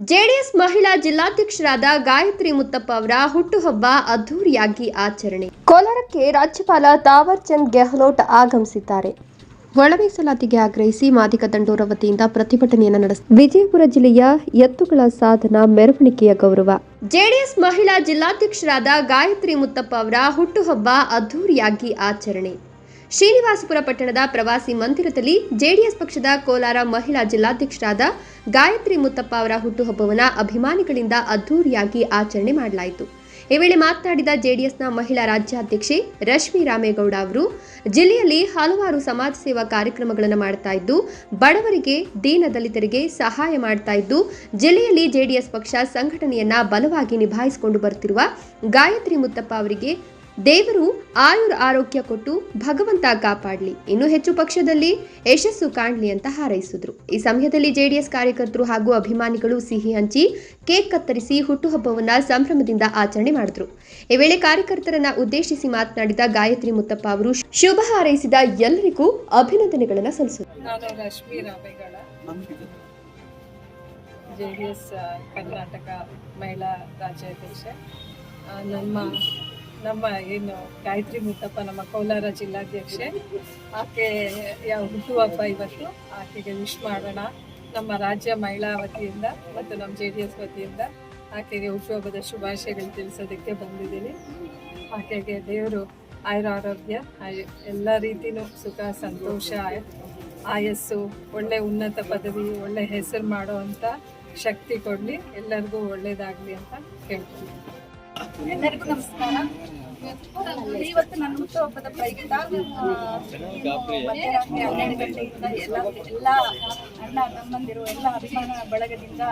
JDS ಮಹಿಳಾ ಜಿಲ್ಲಾಧ್ಯಕ್ಷರಾದ ಗಾಯತ್ರಿ ಮುತ್ತಪ್ಪ ಅವರ ಹುಟ್ಟುಹಬ್ಬ ಅದ್ದೂರಿಯಾಗಿ ಆಚರಣೆ. ಕೋಲಾರಕ್ಕೆ ರಾಜ್ಯಪಾಲ ತಾವರ್ ಚಂದ್ ಗೆಹ್ಲೋಟ್ ಆಗಮಿಸಿದ್ದಾರೆ. ಒಳ ಮೀಸಲಾತಿಗೆ ಆಗ್ರಹಿಸಿ ಮಾದಿಗ ದಂಡೋರ ವತಿಯಿಂದ ಪ್ರತಿಭಟನೆಯನ್ನು ನಡೆಸ, ವಿಜಯಪುರ ಜಿಲ್ಲೆಯ ಎತ್ತುಗಳ ಸಾಧನ ಮೆರವಣಿಗೆಯ ಗೌರವ. ಜೆಡಿಎಸ್ ಮಹಿಳಾ ಜಿಲ್ಲಾಧ್ಯಕ್ಷರಾದ ಗಾಯತ್ರಿ ಮುತ್ತಪ್ಪ ಅವರ ಹುಟ್ಟುಹಬ್ಬ ಅದ್ದೂರಿಯಾಗಿ ಆಚರಣೆ. ಶ್ರೀನಿವಾಸಪುರ ಪಟ್ಟಣದ ಪ್ರವಾಸಿ ಮಂದಿರದಲ್ಲಿ ಜೆಡಿಎಸ್ ಪಕ್ಷದ ಕೋಲಾರ ಮಹಿಳಾ ಜಿಲ್ಲಾಧ್ಯಕ್ಷರಾದ ಗಾಯತ್ರಿ ಮುತ್ತಪ್ಪ ಅವರ ಹುಟ್ಟುಹಬ್ಬವನ್ನು ಅಭಿಮಾನಿಗಳಿಂದ ಅದ್ದೂರಿಯಾಗಿ ಆಚರಣೆ ಮಾಡಲಾಯಿತು. ಈ ವೇಳೆ ಮಾತನಾಡಿದ ಜೆಡಿಎಸ್ನ ಮಹಿಳಾ ರಾಜ್ಯಾಧ್ಯಕ್ಷೆ ರಶ್ಮಿ ರಾಮೇಗೌಡ ಅವರು, ಜಿಲ್ಲೆಯಲ್ಲಿ ಹಲವಾರು ಸಮಾಜ ಸೇವಾ ಕಾರ್ಯಕ್ರಮಗಳನ್ನು ಮಾಡ್ತಾ ಇದ್ದು, ಬಡವರಿಗೆ, ದೀನ ದಲಿತರಿಗೆ ಸಹಾಯ ಮಾಡ್ತಾ ಇದ್ದು, ಜಿಲ್ಲೆಯಲ್ಲಿ ಜೆಡಿಎಸ್ ಪಕ್ಷ ಸಂಘಟನೆಯನ್ನ ಬಲವಾಗಿ ನಿಭಾಯಿಸಿಕೊಂಡು ಬರುತ್ತಿರುವ ಗಾಯತ್ರಿ ಮುತ್ತಪ್ಪ ಅವರಿಗೆ ದೇವರು ಆಯುರ್ ಆರೋಗ್ಯ ಕೊಟ್ಟು ಭಗವಂತ ಕಾಪಾಡಲಿ. ಇನ್ನೂ ಹೆಚ್ಚು ಪಕ್ಷದಲ್ಲಿ ಯಶಸ್ಸು ಕಾಣಲಿ ಅಂತ ಹಾರೈಸಿದ್ರು. ಈ ಸಮಯದಲ್ಲಿ ಜೆಡಿಎಸ್ ಕಾರ್ಯಕರ್ತರು ಹಾಗೂ ಅಭಿಮಾನಿಗಳು ಸಿಹಿ ಹಂಚಿ, ಕೇಕ್ ಕತ್ತರಿಸಿ ಹುಟ್ಟುಹಬ್ಬವನ್ನ ಸಂಭ್ರಮದಿಂದ ಆಚರಣೆ ಮಾಡಿದ್ರು. ಈ ವೇಳೆ ಕಾರ್ಯಕರ್ತರನ್ನ ಉದ್ದೇಶಿಸಿ ಮಾತನಾಡಿದ ಗಾಯತ್ರಿ ಮುತ್ತಪ್ಪ ಅವರು, ಶುಭ ಹಾರೈಸಿದ ಎಲ್ಲರಿಗೂ ಅಭಿನಂದನೆಗಳನ್ನು ಸಲ್ಲಿಸಿದರು. ನಾನು Rashmi Ramegowda J D S Karnataka ಮಹಿಳಾ ರಾಜ್ಯಾಧ್ಯಕ್ಷೆ ನಮ್ಮ ನಮ್ಮ ಏನು ಗಾಯತ್ರಿ ಮುತ್ತಪ್ಪ, ನಮ್ಮ ಕೋಲಾರ ಜಿಲ್ಲಾಧ್ಯಕ್ಷೆ, ಆಕೆ ಯಾವ ಹುಟ್ಟುಹಬ್ಬ ಇವತ್ತು, ಆಕೆಗೆ ವಿಶ್ ಮಾಡೋಣ. ನಮ್ಮ ರಾಜ್ಯ ಮಹಿಳಾ ವತಿಯಿಂದ ಮತ್ತು ನಮ್ಮ ಜೆ ಡಿ ಎಸ್ ವತಿಯಿಂದ ಆಕೆಗೆ ಹುಟ್ಟುಹಬ್ಬದ ಶುಭಾಶಯಗಳು ತಿಳಿಸೋದಕ್ಕೆ ಬಂದಿದ್ದೀನಿ. ಆಕೆಗೆ ದೇವರು ಆಯುರ ಆರೋಗ್ಯ ಎಲ್ಲ ರೀತಿಯೂ ಸುಖ, ಸಂತೋಷ ಆಯ- ಆಯಸ್ಸು, ಒಳ್ಳೆ ಉನ್ನತ ಪದವಿ, ಒಳ್ಳೆ ಹೆಸರು ಮಾಡೋ ಅಂಥ ಶಕ್ತಿ ಕೊಡಲಿ. ಎಲ್ಲರಿಗೂ ಒಳ್ಳೆಯದಾಗಲಿ ಅಂತ ಕೇಳ್ತೀನಿ. ಎಲ್ಲರಿಗೂ ನಮಸ್ಕಾರ. ಇವತ್ತು ನನ್ನ ಹುಟ್ಟುಹಬ್ಬದ ಪ್ರಯುಕ್ತ ಮಧ್ಯರಾತ್ರಿ ಹನ್ನೆರಡು ಗಂಟೆಯಿಂದ ಎಲ್ಲ ಎಲ್ಲ ಅಣ್ಣ ತಮ್ಮಂದಿರು ಎಲ್ಲ ಅಭಿಮಾನ ಬಳಗದಿಂದ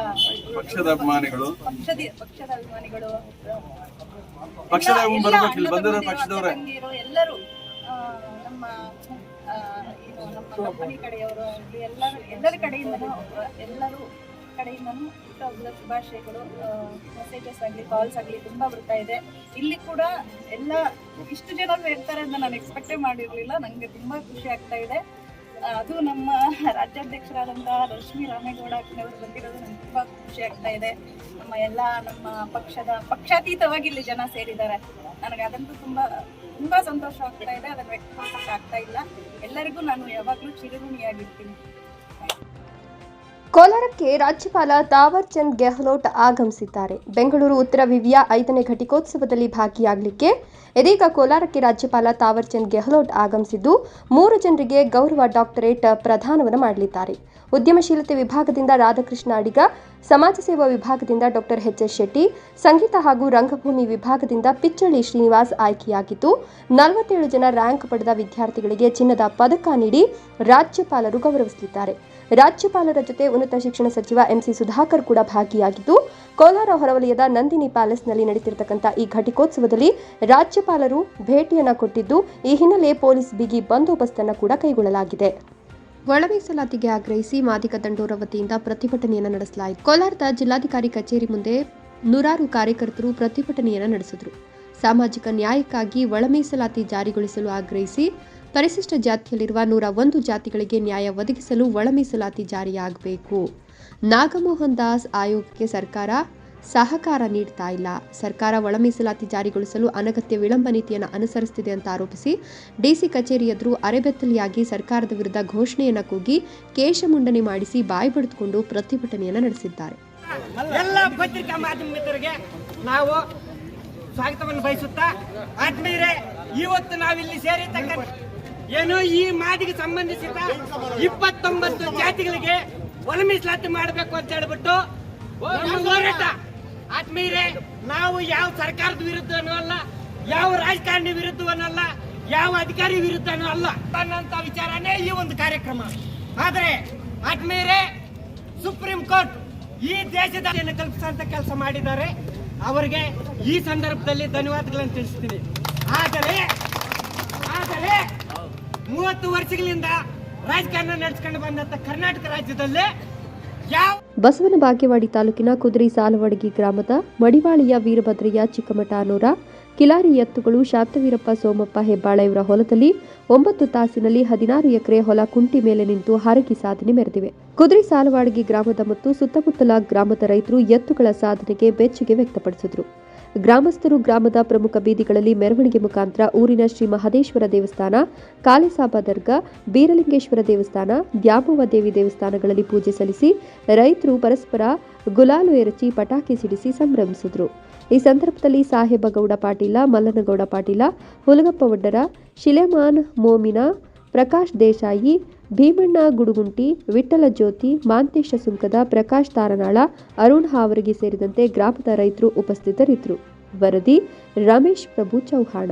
ಪಕ್ಷದ ಅಭಿಮಾನಿಗಳು. ಪಕ್ಷದ ಪಕ್ಷದ ಅಭಿಮಾನಿಗಳು ಪಕ್ಷದ ತಂಗಿಯರು ಎಲ್ಲರೂ ನಮ್ಮ ನಮ್ಮ ಕಂಪನಿ ಕಡೆಯವರು ಎಲ್ಲರೂ ಎಲ್ಲರ ಕಡೆಯಿಂದ ಎಲ್ಲರೂ ಕಡೆಯಿಂದನೂ ಹುಟ್ಟುಹಬ್ಬದ ಶುಭಾಶಯಗಳು ಮೆಸೇಜಸ್ ಆಗಲಿ ಕಾಲ್ಸ್ ಆಗಲಿ ತುಂಬ ಬರ್ತಾ ಇದೆ. ಇಲ್ಲಿ ಕೂಡ ಎಲ್ಲ ಇಷ್ಟು ಜನ ಇರ್ತಾರೆ ಅಂತ ನಾನು ಎಕ್ಸ್ಪೆಕ್ಟೇ ಮಾಡಿರಲಿಲ್ಲ. ನನಗೆ ತುಂಬ ಖುಷಿ ಆಗ್ತಾ ಇದೆ. ಅದು ನಮ್ಮ ರಾಜ್ಯಾಧ್ಯಕ್ಷರಾದಂತಹ ರಶ್ಮಿ ರಾಮೇಗೌಡ ಅವರು ಬಂದಿರೋದು ನನಗೆ ತುಂಬ ಖುಷಿ ಆಗ್ತಾ ಇದೆ. ನಮ್ಮ ಎಲ್ಲ ನಮ್ಮ ಪಕ್ಷದ ಪಕ್ಷಾತೀತವಾಗಿ ಇಲ್ಲಿ ಜನ ಸೇರಿದ್ದಾರೆ. ನನಗೆ ಅದಂತೂ ತುಂಬ ತುಂಬ ಸಂತೋಷ ಆಗ್ತಾ ಇದೆ. ಅದನ್ನು ವ್ಯಕ್ತಪಡಿಸೋಕೆ ಆಗ್ತಾ ಇಲ್ಲ. ಎಲ್ಲರಿಗೂ ನಾನು ಯಾವಾಗಲೂ ಚಿರಋಣಿಯಾಗಿರ್ತೀನಿ. ಕೋಲಾರಕ್ಕೆ ರಾಜ್ಯಪಾಲ ತಾವರ್ ಚಂದ್ ಗೆಹ್ಲೋಟ್ ಆಗಮಿಸಿದ್ದಾರೆ. ಬೆಂಗಳೂರು ಉತ್ತರ ವಿವಿಯ ಐದನೇ ಘಟಿಕೋತ್ಸವದಲ್ಲಿ ಭಾಗಿಯಾಗಲಿಕ್ಕೆ ಇದೀಗ ಕೋಲಾರಕ್ಕೆ ರಾಜ್ಯಪಾಲ ತಾವರ್ ಚಂದ್ ಗೆಹ್ಲೋಟ್ ಆಗಮಿಸಿದ್ದು, ಮೂರು ಜನರಿಗೆ ಗೌರವ ಡಾಕ್ಟರೇಟ್ ಪ್ರದಾನವನ್ನು ಮಾಡಲಿದ್ದಾರೆ. ಉದ್ಯಮಶೀಲತೆ ವಿಭಾಗದಿಂದ ರಾಧಾಕೃಷ್ಣ ಅಡಿಗ, ಸಮಾಜ ಸೇವಾ ವಿಭಾಗದಿಂದ ಡಾಕ್ಟರ್ ಎಚ್ ಎಸ್ ಶೆಟ್ಟಿ, ಸಂಗೀತ ಹಾಗೂ ರಂಗಭೂಮಿ ವಿಭಾಗದಿಂದ ಪಿಚ್ಚಳ್ಳಿ ಶ್ರೀನಿವಾಸ್ ಆಯ್ಕೆಯಾಗಿದ್ದು, ನಲವತ್ತೇಳು ಜನ ರ್ಯಾಂಕ್ ಪಡೆದ ವಿದ್ಯಾರ್ಥಿಗಳಿಗೆ ಚಿನ್ನದ ಪದಕ ನೀಡಿ ರಾಜ್ಯಪಾಲರು ಗೌರವಿಸಲಿದ್ದಾರೆ. ರಾಜ್ಯಪಾಲರ ಜೊತೆ ಉನ್ನತ ಶಿಕ್ಷಣ ಸಚಿವ ಎಂಸಿ ಸುಧಾಕರ್ ಕೂಡ ಭಾಗಿಯಾಗಿದ್ದು, ಕೋಲಾರ ಹೊರವಲಯದ ನಂದಿನಿ ಪ್ಯಾಲೇಸ್ನಲ್ಲಿ ನಡೀತಿರತಕ್ಕಂಥ ಈ ಘಟಿಕೋತ್ಸವದಲ್ಲಿ ರಾಜ್ಯಪಾಲರು ಭೇಟಿಯನ್ನು ಕೊಟ್ಟಿದ್ದು, ಈ ಹಿನ್ನೆಲೆ ಪೊಲೀಸ್ ಬಿಗಿ ಬಂದೋಬಸ್ತನ್ನು ಕೂಡ ಕೈಗೊಳ್ಳಲಾಗಿದೆ. ಒಳ ಮೀಸಲಾತಿಗೆ ಆಗ್ರಹಿಸಿ ಮಾದಿಗ ದಂಡೋರ ವತಿಯಿಂದ ಪ್ರತಿಭಟನೆಯನ್ನು ನಡೆಸಲಾಯಿತು. ಕೋಲಾರದ ಜಿಲ್ಲಾಧಿಕಾರಿ ಕಚೇರಿ ಮುಂದೆ ನೂರಾರು ಕಾರ್ಯಕರ್ತರು ಪ್ರತಿಭಟನೆಯನ್ನು ನಡೆಸಿದರು. ಸಾಮಾಜಿಕ ನ್ಯಾಯಕ್ಕಾಗಿ ಒಳ ಮೀಸಲಾತಿ ಜಾರಿಗೊಳಿಸಲು ಆಗ್ರಹಿಸಿ ಪರಿಶಿಷ್ಟ ಜಾತಿಯಲ್ಲಿರುವ ನೂರ ಒಂದು ಜಾತಿಗಳಿಗೆ ನ್ಯಾಯ ಒದಗಿಸಲು ಒಳ ಮೀಸಲಾತಿ ಜಾರಿಯಾಗಬೇಕು. ನಾಗಮೋಹನ್ ದಾಸ್ ಆಯೋಗಕ್ಕೆ ಸರ್ಕಾರ ಸಹಕಾರ ನೀಡ್ತಾ ಇಲ್ಲ. ಸರ್ಕಾರ ಒಳ ಮೀಸಲಾತಿ ಜಾರಿಗೊಳಿಸಲು ಅನಗತ್ಯ ವಿಳಂಬ ನೀತಿಯನ್ನು ಅನುಸರಿಸುತ್ತಿದೆ ಅಂತ ಆರೋಪಿಸಿ ಡಿಸಿ ಕಚೇರಿ ಎದುರು ಅರೆಬೆತ್ತಲಿಯಾಗಿ ಸರ್ಕಾರದ ವಿರುದ್ಧ ಘೋಷಣೆಯನ್ನು ಕೂಗಿ ಕೇಶಮುಂಡನೆ ಮಾಡಿಸಿ ಬಾಯಿ ಬಡಿದುಕೊಂಡು ಪ್ರತಿಭಟನೆಯನ್ನು ನಡೆಸಿದ್ದಾರೆ. ಎಲ್ಲ ಪತ್ರಿಕಾ ಮಾಧ್ಯಮ ಮಿತ್ರರಿಗೆ ನಾವು ಸ್ವಾಗತವನ್ನು ಬಯಸುತ್ತಾ ಆತ್ಮೀಯರೇ, ಇವತ್ತು ನಾವಿಲ್ಲಿ ಏನು ಈ ಮಾತಿಗೆ ಸಂಬಂಧಿಸಿದ ಇಪ್ಪತ್ತೊಂಬತ್ತು ಜಾತಿಗಳಿಗೆ ಒಳ ಮೀಸಲಾತಿ ಮಾಡಬೇಕು ಅಂತ ಹೇಳ್ಬಿಟ್ಟು ಹೋರಾಟ. ಆತ್ಮೀಯರೇ, ನಾವು ಯಾವ ಸರ್ಕಾರದ ವಿರುದ್ಧನೂ ಅಲ್ಲ, ಯಾವ ರಾಜಕಾರಣಿ ವಿರುದ್ಧವನ್ನಲ್ಲ ಯಾವ ಅಧಿಕಾರಿ ವಿರುದ್ಧನೂ ಅಲ್ಲ ಅನ್ನೋಂಥ ವಿಚಾರನೇ ಈ ಒಂದು ಕಾರ್ಯಕ್ರಮ. ಆದರೆ ಆತ್ಮೀಯರೇ, ಸುಪ್ರೀಂ ಕೋರ್ಟ್ ಈ ದೇಶದ ಕಲ್ಪಿಸುವಂತ ಕೆಲಸ ಮಾಡಿದ್ದಾರೆ. ಅವರಿಗೆ ಈ ಸಂದರ್ಭದಲ್ಲಿ ಧನ್ಯವಾದಗಳನ್ನು ತಿಳಿಸ್ತೀನಿ. ಆದರೆ ಮೂವತ್ತು ವರ್ಷಗಳಿಂದ ರಾಜಕಾರಣ ನಡೆಸ್ಕೊಂಡು ಬಂದಂತ ಕರ್ನಾಟಕ ರಾಜ್ಯದಲ್ಲಿ ಬಸವನ ಬಾಗೇವಾಡಿ ತಾಲೂಕಿನ ಕುದುರೆ ಸಾಲವಡಗಿ ಗ್ರಾಮದ ಮಡಿವಾಳಿಯ ವೀರಭದ್ರಯ್ಯ ಚಿಕ್ಕಮಠಾನೂರ ಕಿಲಾರಿ ಎತ್ತುಗಳು ಶಾಂತವೀರಪ್ಪ ಸೋಮಪ್ಪ ಹೆಬ್ಬಾಳ ಇವರ ಹೊಲದಲ್ಲಿ ಒಂಬತ್ತು ತಾಸಿನಲ್ಲಿ ಹದಿನಾರು ಎಕರೆ ಹೊಲ ಕುಂಟಿ ಮೇಲೆ ನಿಂತು ಹರಕಿ ಸಾಧನೆ ಮೆರೆದಿವೆ. ಕುದುರೆ ಸಾಲವಾಡಗಿ ಗ್ರಾಮದ ಮತ್ತು ಸುತ್ತಮುತ್ತಲ ಗ್ರಾಮದ ರೈತರು ಎತ್ತುಗಳ ಸಾಧನೆಗೆ ಬೆಚ್ಚಗೆ ವ್ಯಕ್ತಪಡಿಸಿದರು. ಗ್ರಾಮಸ್ಥರು ಗ್ರಾಮದ ಪ್ರಮುಖ ಬೀದಿಗಳಲ್ಲಿ ಮೆರವಣಿಗೆ ಮುಖಾಂತರ ಊರಿನ ಶ್ರೀ ಮಹದೇಶ್ವರ ದೇವಸ್ಥಾನ, ಕಾಳಿಸಾಬ ದರ್ಗಾ, ಬೀರಲಿಂಗೇಶ್ವರ ದೇವಸ್ಥಾನ, ದ್ಯಾಮವ್ವ ದೇವಿ ದೇವಸ್ಥಾನಗಳಲ್ಲಿ ಪೂಜೆ ಸಲ್ಲಿಸಿ ರೈತರು ಪರಸ್ಪರ ಗುಲಾಲು ಎರಚಿ ಪಟಾಕಿ ಸಿಡಿಸಿ ಸಂಭ್ರಮಿಸಿದರು. ಈ ಸಂದರ್ಭದಲ್ಲಿ ಸಾಹೇಬಗೌಡ ಪಾಟೀಲ, ಮಲ್ಲನಗೌಡ ಪಾಟೀಲ, ಹುಲಗಪ್ಪ ಒಡ್ಡರ ಶಿಲೆಮಾನ್ ಮೋಮಿನ, ಪ್ರಕಾಶ್ ದೇಸಾಯಿ ಭೀಮಣ್ಣ ಗುಡುಗುಂಟಿ, ವಿಠ್ಠಲ ಜ್ಯೋತಿ, ಮಾಂತೇಶ ಸುಂಕದ ಪ್ರಕಾಶ್ ತಾರನಾಳ, ಅರುಣ್ ಹಾವರಗಿ ಸೇರಿದಂತೆ ಗ್ರಾಮದ ರೈತರು ಉಪಸ್ಥಿತರಿದ್ದರು. ವರದಿ ರಮೇಶ್ ಪ್ರಭು ಚೌಹಾಣ.